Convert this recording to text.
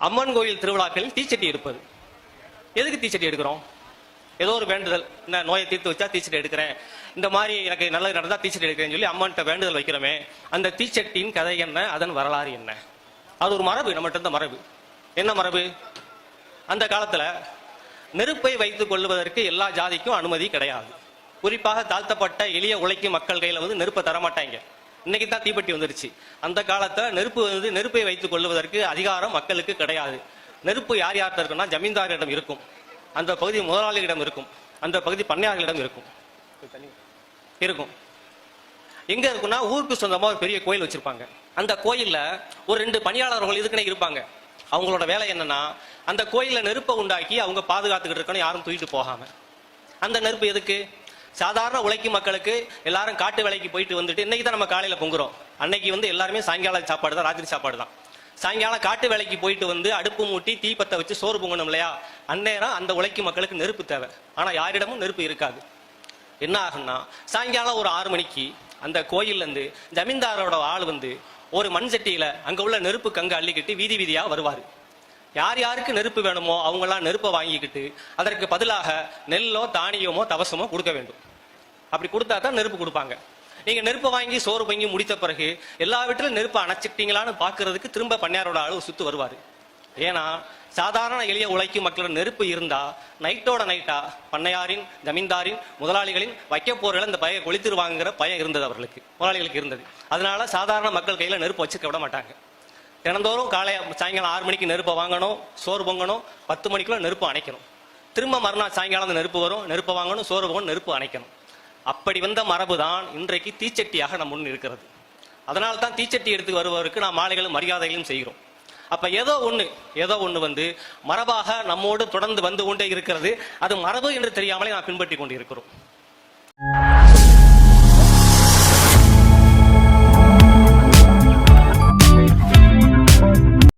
அம்மன் கோயில் திருவிழாக்களில் தீச்சட்டி எடுப்பது. எதுக்கு தீச்சட்டி எடுக்கிறோம்? ஏதோ ஒரு வேண்டுதல். இந்த நோயை தீர்த்து வச்சா தீச்சட்டி எடுக்கிறேன். இந்த மாதிரி எனக்கு நல்லது நடந்தால் தீச்சட்டி எடுக்கிறேன்னு சொல்லி அம்மன்கிட்ட வேண்டுதல் வைக்கிறோமே. அந்த தீச்சட்டியின் கதை என்ன? அதன் வரலாறு என்ன? அது ஒரு மரபு நம்மகிட்ட இருந்த மரபு. என்ன மரபு? அந்த காலத்தில் நெருப்பை வைத்துக் கொள்வதற்கு எல்லா ஜாதிக்கும் அனுமதி கிடையாது. குறிப்பாக தாழ்த்தப்பட்ட எளிய உழைக்கும் மக்கள் கையில் வந்து நெருப்பை தரமாட்டாங்க. இன்னைக்கு தான் தீப்பெட்டி வந்துருச்சு. அந்த காலத்தை நெருப்பு வந்து நெருப்பை வைத்துக் கொள்வதற்கு அதிகாரம் மக்களுக்கு கிடையாது. நெருப்பு யார் யார்கிட்ட இருக்குன்னா ஜமீன்தாரிடம் இருக்கும். அந்த பகுதி முதலாளிகளிடம் இருக்கும். அந்த பகுதி பண்ணையாளர்களிடம் இருக்கும். இருக்கும். எங்க இருக்குன்னா ஊருக்கு சொந்தமா ஒரு பெரிய கோயில் வச்சிருப்பாங்க. அந்த கோயில்ல ஒரு ரெண்டு பணியாளர்கள் இதுக்குன்னே இருப்பாங்க. அவங்களோட வேலை என்னன்னா அந்த கோயில நெருப்பை உண்டாக்கி அவங்க பாதுகாத்துக்கிட்டு இருக்கணும் யாரும் தூக்கிட்டு போகாம. அந்த நெருப்பு எதுக்கு? சாதாரண உழைக்கும் மக்களுக்கு எல்லாரும் காட்டு வேலைக்கு போயிட்டு வந்துட்டு இன்னைக்கு தான் நம்ம காலையில பொங்குறோம். அன்னைக்கு வந்து எல்லாருமே சாயங்கால சாப்பாடு தான் ராத்திரி சாப்பாடு தான். சாயங்காலம் காட்டு வேலைக்கு போயிட்டு வந்து அடுப்பு மூட்டி தீப்பத்தை வச்சு சோறு பொங்கணும் இல்லையா? அந்நேரம் அந்த உழைக்கும் மக்களுக்கு நெருப்பு தேவை. ஆனா யாரிடமும் நெருப்பு இருக்காது. என்ன ஆகும்னா சாயங்காலம் ஒரு ஆறு மணிக்கு அந்த கோயில்ல இருந்து ஜமீன்தாரோட ஆள் வந்து ஒரு மண் சட்டியில அங்க உள்ள நெருப்பு கங்கு அள்ளிக்கிட்டு வீதி வீதியா வருவாரு. யார் யாருக்கு நெருப்பு வேணுமோ அவங்கெல்லாம் நெருப்பை வாங்கிக்கிட்டு அதற்கு பதிலாக நெல்லோ தானியமோ தவசமோ கொடுக்க வேண்டும். அப்படி கொடுத்தா தான் நெருப்பு கொடுப்பாங்க. நீங்க நெருப்பை வாங்கி சோறு பொங்கி முடித்த பிறகு எல்லா வீட்டிலும் நெருப்பை அணைச்சிட்டீங்களான்னு பாக்குறதுக்கு திரும்ப பண்ணையாரோட ஆளு சுத்து வருவாரு. ஏன்னா சாதாரண எளிய உழைக்கும் மக்களோட நெருப்பு இருந்தா நைட்டோட நைட்டா பண்ணையாரின் ஜமீன்தாரின் முதலாளிகளின் வைக்க போர்களை இந்த பய கொளித்துருவாங்கிற பயம் இருந்தது அவர்களுக்கு. முதலாளிகளுக்கு இருந்தது. அதனால சாதாரண மக்கள் கையில நெருப்பு வச்சுக்க விட மாட்டாங்க. தினந்தோறும் காலை சாயங்காலம் ஆறு மணிக்கு நெருப்பை வாங்கணும் சோறு பொங்கணும் பத்து மணிக்குள்ள நெருப்பு அணைக்கணும். திரும்ப மறுநாள் சாயங்காலம் அந்த நெருப்பு வரும் நெருப்பை வாங்கணும் சோறு பொங்கணும் நெருப்பு அணைக்கணும். அப்படி வந்த மரபு தான் இன்றைக்கு தீச்சட்டியாக நம் முன் இருக்கிறது. அதனால் தான் தீச்சட்டி எடுத்து வருபவருக்கு நாம் மாலைகளும் மரியாதைகளும் செய்கிறோம். அப்போ ஏதோ ஒன்று ஏதோ ஒன்று வந்து மரபாக நம்மோடு தொடர்ந்து வந்து கொண்டே இருக்கிறது. அது மரபு என்று தெரியாமலே நாம் பின்பற்றி கொண்டு இருக்கிறோம்